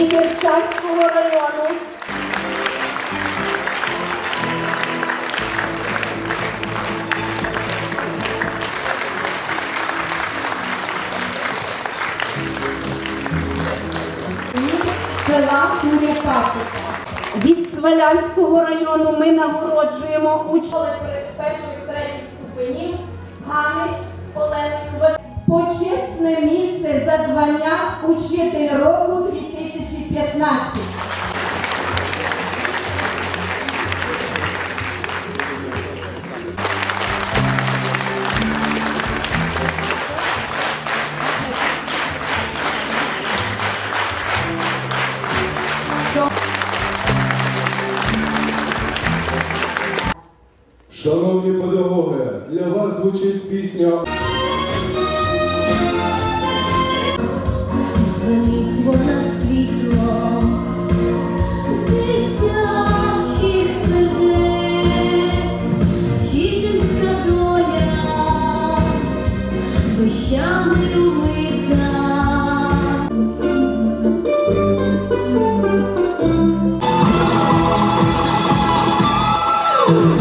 лідер Шарського району. Села Куря Від Свалявського району ми нагороджуємо учні перших третіх ступенів Ганич Олег Почесне місце за звання учитель року. 2015. Шановні педагоги, для вас звучить пісня Ooh.